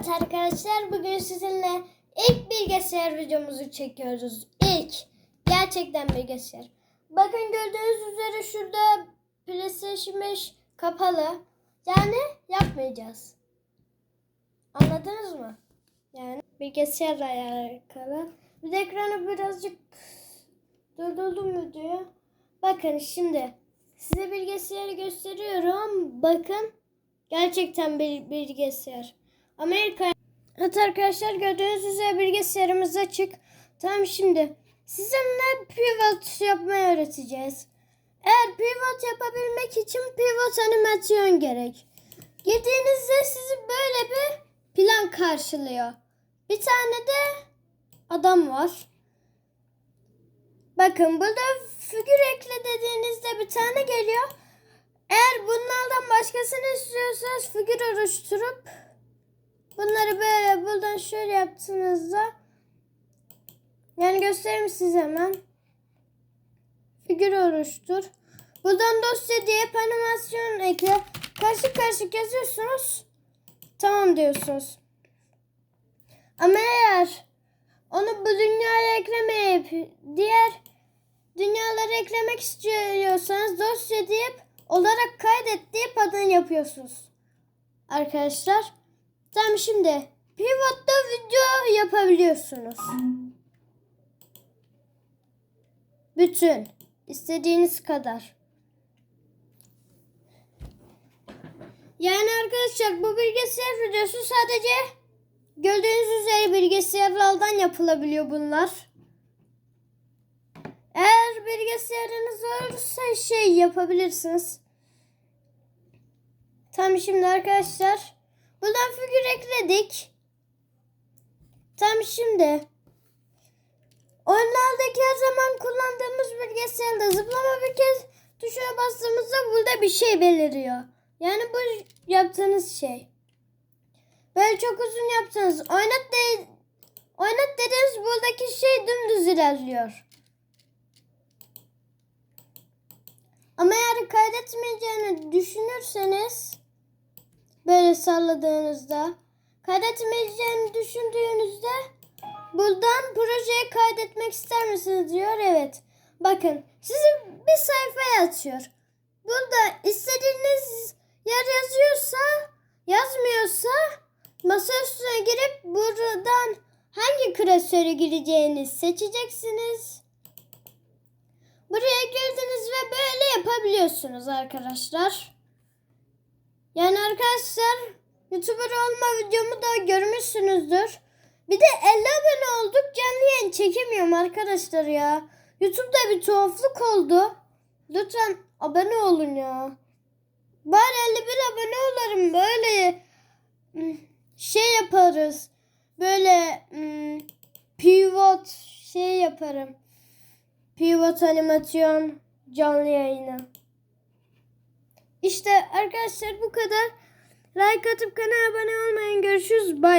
Evet arkadaşlar bugün sizinle ilk bilgisayar videomuzu çekiyoruz. İlk. Gerçekten bilgisayar. Bakın gördüğünüz üzere şurada PlayStation 5 kapalı. Yani yapmayacağız. Anladınız mı? Yani bilgisayarla alakalı. Bir de ekranı birazcık durdurdum diyor. Bakın şimdi size bilgisayarı gösteriyorum. Bakın gerçekten bir bilgisayar. Amerika Evet arkadaşlar gördüğünüz üzere bilgisayarımız açık. Tamam şimdi sizinle pivot yapmayı öğreteceğiz. Eğer pivot yapabilmek için pivot animasyon gerek. Girdiğinizde sizi böyle bir plan karşılıyor. Bir tane de adam var. Bakın burada figür ekle dediğinizde bir tane geliyor. Eğer bunlardan başkasını istiyorsanız figür oluşturup bunları böyle buradan şöyle yaptığınızda yani göstereyim size hemen. Figür oluştur. Buradan dosya diye animasyon ekle. Karışık karışık yazıyorsunuz. Tamam diyorsunuz. Ama eğer onu bu dünyaya eklemeyip diğer dünyaları eklemek istiyorsanız dosya deyip olarak kaydet deyip adını yapıyorsunuz. Arkadaşlar. Tamam şimdi pivotta video yapabiliyorsunuz. Bütün istediğiniz kadar. Yani arkadaşlar bu bilgisayar videosu sadece gördüğünüz üzere bilgisayarlardan yapılabiliyor bunlar. Eğer bilgisayarınız olursa şey yapabilirsiniz. Tamam şimdi arkadaşlar. Ekledik. Tam şimdi. Oyunlardaki her zaman kullandığımız bilgisayarda zıplama bir kez tuşuna bastığımızda burada bir şey beliriyor. Yani bu yaptığınız şey. Böyle çok uzun yaptınız. Oynat de oynat dediniz buradaki şey dümdüz ilerliyor. Ama eğer kaydetmeyeceğini düşünürseniz böyle salladığınızda kaydetmeyeceğini düşündüğünüzde buradan projeye kaydetmek ister misiniz diyor. Evet. Bakın sizi bir sayfaya atıyor. Burada istediğiniz yer yazıyorsa yazmıyorsa masa üstüne girip buradan hangi klasöre gireceğini seçeceksiniz. Buraya girdiniz ve böyle yapabiliyorsunuz arkadaşlar. Yani arkadaşlar YouTuber olma videomu da görmüşsünüzdür. Bir de 50 abone olduk canlı yayın çekemiyorum arkadaşlar ya. YouTube'da bir tuhaflık oldu. Lütfen abone olun ya. Bari 51 abone olurum böyle hmm, şey yaparız. Böyle hmm, pivot şey yaparım. Pivot animasyon canlı yayını. İşte arkadaşlar bu kadar. Like atıp kanala abone olmayın. Görüşürüz. Bye.